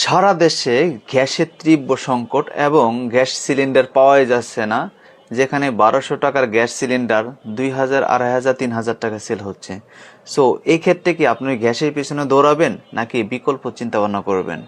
সারা দেশে গ্যাসের তীব্র সংকট এবং গ্যাস সিলিন্ডার পাওয়াই যাচ্ছে না, যেখানে বারোশো টাকার গ্যাস সিলিন্ডার দুই হাজার, আড়াই হাজার, তিন হাজার টাকা সেল হচ্ছে। সো এক্ষেত্রে ক্ষেত্রে কি আপনি গ্যাসের পিছনে দৌড়াবেন, নাকি বিকল্প চিন্তা ভাবনা করবেন?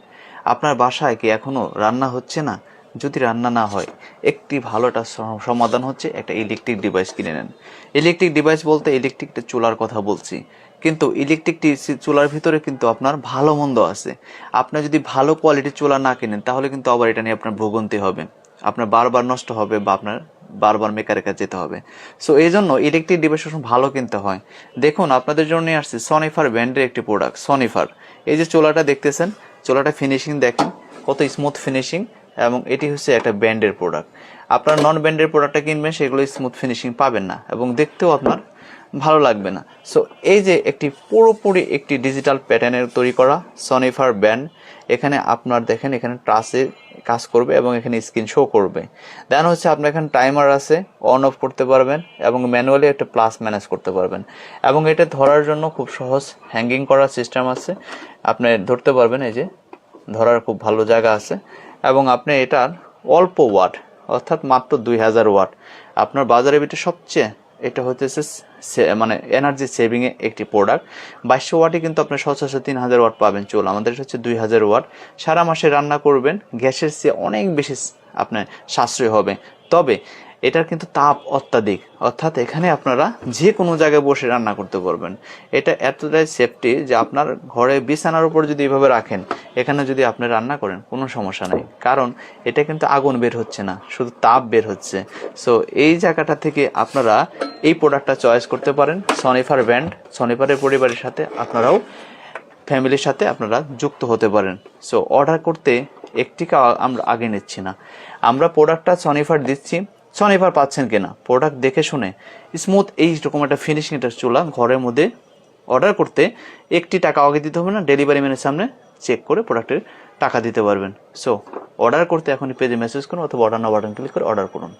আপনার বাসায় কি এখনও রান্না হচ্ছে না? যদি রান্না না হয় একটি ভালোটা স- সমাধান হচ্ছে একটা ইলেকট্রিক ডিভাইস কিনে নেন। ইলেকট্রিক ডিভাইস বলতে ইলেকট্রিক চুলার কথা বলছি। কিন্তু ইলেকট্রিক চুলার ভিতরে কিন্তু আপনার ভালো মন্দ আছে। আপনি যদি ভালো কোয়ালিটির চুলা না কিনেন, তাহলে কিন্তু আবার এটা নিয়ে আপনার ভোগান্তি হবে। আপনার বারবার নষ্ট হবে বা আপনার বারবার মেকারের কাছে যেতে হবে। সো এই জন্য ইলেকট্রিক ডিভাইস ভালো কিনতে হয়। দেখুন, আপনাদের জন্য নিয়ে আসছি সনিফার ব্র্যান্ডের একটি প্রোডাক্ট সনিফার এই যে চোলাটা দেখতেছেন, চোলাটা ফিনিশিং দেখেন, কত স্মুথ ফিনিশিং এবং এটি হচ্ছে একটা ব্র্যান্ডের প্রোডাক্ট আপনার নন ব্র্যান্ডের প্রোডাক্টটা কিনবেন, সেগুলো স্মুথ ফিনিশিং পাবেন না এবং দেখতেও আপনার ভালো লাগবে না। সো এই যে একটি পুরোপুরি একটি ডিজিটাল প্যাটার্নের তৈরি করা সনিফার ব্যান্ড এখানে আপনার দেখেন এখানে টাচে কাজ করবে এবং এখানে স্ক্রিন শো করবে। দেন হচ্ছে আপনার এখানে টাইমার আছে অন অফ করতে পারবেন এবং ম্যানুয়ালি একটা প্লাস ম্যানেজ করতে পারবেন। এবং এটা ধরার জন্য খুব সহজ হ্যাঙ্গিং করার সিস্টেম আছে। আপনি ধরতে পারবেন, এই যে ধরার খুব ভালো জায়গা আছে। এবং আপনি এটার অল্প ওয়াট, অর্থাৎ মাত্র দুই হাজার ওয়াট। আপনার বাজারে বিটে সবচেয়ে এটা হতেছে মানে এনার্জি সেভিংয়ে একটি প্রোডাক্ট বাইশশো ওয়াটে কিন্তু আপনি সচরাচর তিন হাজার ওয়াট পাবেন চুল। আমাদের হচ্ছে দুই হাজার ওয়াট। সারা মাসে রান্না করবেন, গ্যাসের চেয়ে অনেক বেশি আপনার সাশ্রয় হবে। তবে এটার কিন্তু তাপ অত্যাধিক। অর্থাৎ এখানে আপনারা যে কোনো জায়গায় বসে রান্না করতে পারবেন। এটা এতটাই সেফটি যে আপনার ঘরে বিছানার উপর যদি এভাবে রাখেন, এখানে যদি আপনি রান্না করেন, কোনো সমস্যা নেই। কারণ এটা কিন্তু আগুন বের হচ্ছে না, শুধু তাপ বের হচ্ছে। সো এই জায়গাটা থেকে আপনারা এই প্রোডাক্টটা চয়েস করতে পারেন। সনিফার ব্র্যান্ড সনিফারের পরিবারের সাথে আপনারাও ফ্যামিলির সাথে আপনারা যুক্ত হতে পারেন। সো অর্ডার করতে একটিকে আমরা আগে নিচ্ছি না। আমরা প্রোডাক্টটা সনিফার দিচ্ছি। সনিফার পাচ্ছেন কিনা? প্রোডাক্ট দেখে শুনে স্মুথ এইরকম একটা ফিনিশিং একটা চুলা ঘরের মধ্যে অর্ডার করতে একটি টাকা আগে দিতে হবে না ডেলিভারি ম্যানের সামনে চেক করে প্রোডাক্টের টাকা দিতে পারবেন। সো অর্ডার করতে এখনই পেজে মেসেজ করুন অথবা অর্ডার না বাটন ক্লিক করে অর্ডার করুন।